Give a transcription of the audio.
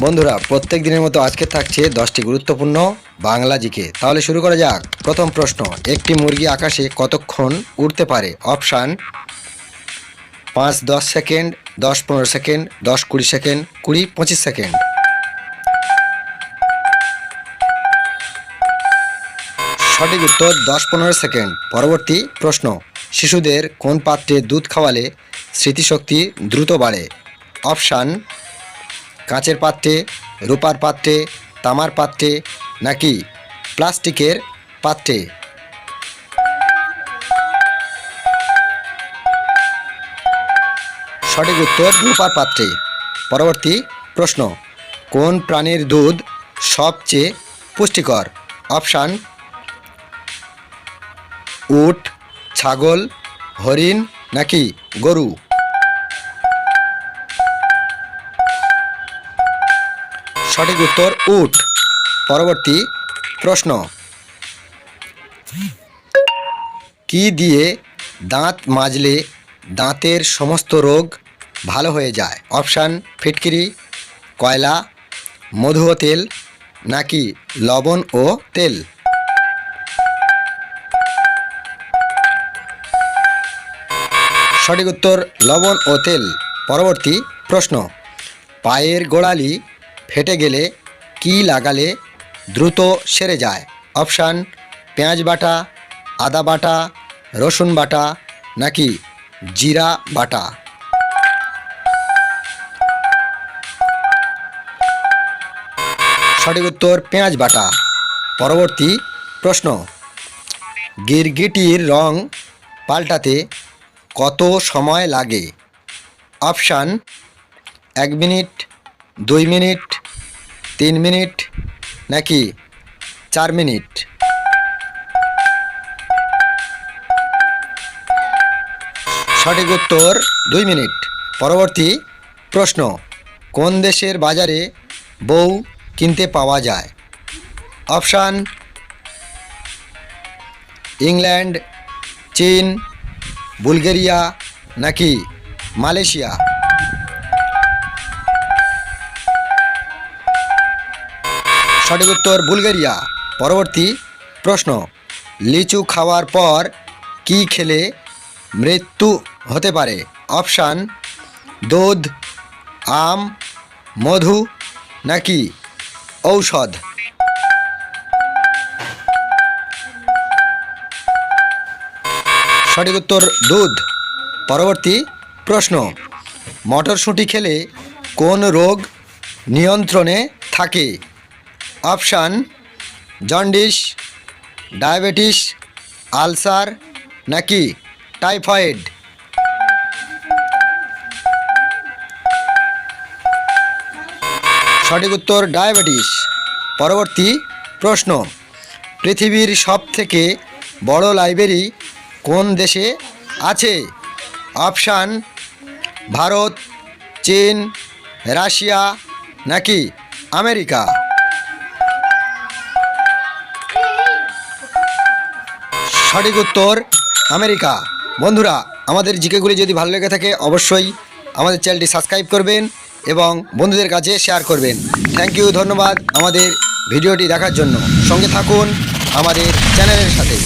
বন্ধুরা, প্রত্যেক দিনের মতো আজকে থাকছে দশটি গুরুত্বপূর্ণ বাংলা জিকে। তাহলে শুরু করা যাক। প্রথম প্রশ্ন, একটি মুরগি আকাশে কতক্ষণ উড়তে পারে? অপশান, পাঁচ, দশ সেকেন্ড, দশ, পনেরো সেকেন্ড, দশ, কুড়ি সেকেন্ড, কুড়ি, পঁচিশ সেকেন্ড। সঠিক উত্তর, দশ, পনেরো সেকেন্ড। পরবর্তী প্রশ্ন, শিশুদের কোন পাত্রে দুধ খাওয়ালে স্মৃতিশক্তি দ্রুত বাড়ে? অপশান কাঁচের পাত্রে, রূপার পাত্রে, তামার পাত্রে নাকি প্লাস্টিকের পাত্রে? সঠিক উত্তর, রূপার পাত্রে। পরবর্তী প্রশ্ন, কোন প্রাণীর দুধ সবচেয়ে পুষ্টিকর? অপশান, উট, ছাগল, হরিণ নাকি গরু? সঠিক উত্তর উট। পরবর্তী প্রশ্ন। কি দিয়ে দাঁত মাজলে দাঁতের সমস্ত রোগ ভালো হয়ে যায়? অপশান, ফিটকিরি, কয়লা মধু ও তেল, নাকি লবণ ও তেল? সঠিক উত্তর, লবণ ও তেল। পরবর্তী প্রশ্ন। পায়ের গোড়ালি ফেটে গেলে কি লাগালে দ্রুত সেরে যায়? অপশান, পেঁয়াজ বাটা, আদা বাটা, রসুন বাটা নাকি জিরা বাটা? সঠিক উত্তর, পেঁয়াজ বাটা। পরবর্তী প্রশ্ন। গিরগিটির রং পাল্টাতে কত সময় লাগে? অপশান, এক মিনিট, দুই মিনিট তিন মিনিট নাকি চার মিনিট? সঠিক উত্তর দুই মিনিট। পরবর্তী প্রশ্ন, কোন দেশের বাজারে বউ কিনতে পাওয়া যায়? অপশান, ইংল্যান্ড, চীন, বুলগেরিয়া নাকি মালয়েশিয়া? সঠিক উত্তর বুলগেরিয়া। পরবর্তী প্রশ্ন, লিচু খাওয়ার পর কি খেলে মৃত্যু হতে পারে? অপশান, দুধ, আম, মধু নাকি ঔষধ? সঠিক উত্তর, দুধ। পরবর্তী প্রশ্ন, মটরশুঁটি খেলে কোন রোগ নিয়ন্ত্রণে থাকে? অপশান, জন্ডিস, ডায়াবেটিস, আলসার নাকি টাইফয়েড? সঠিক উত্তর, ডায়াবেটিস। পরবর্তী প্রশ্ন, পৃথিবীর সব থেকে বড় লাইব্রেরি কোন দেশে আছে? অপশান, ভারত, চীন, রাশিয়া নাকি আমেরিকা? সঠিক উত্তর আমেরিকা। বন্ধুরা, আমাদের জিকেগুলি যদি ভালো লেগে থাকে, অবশ্যই আমাদের চ্যানেলটি সাবস্ক্রাইব করবেন এবং বন্ধুদের কাছে শেয়ার করবেন। থ্যাংক ইউ ধন্যবাদ আমাদের ভিডিওটি দেখার জন্য। সঙ্গে থাকুন আমাদের চ্যানেলের সাথে।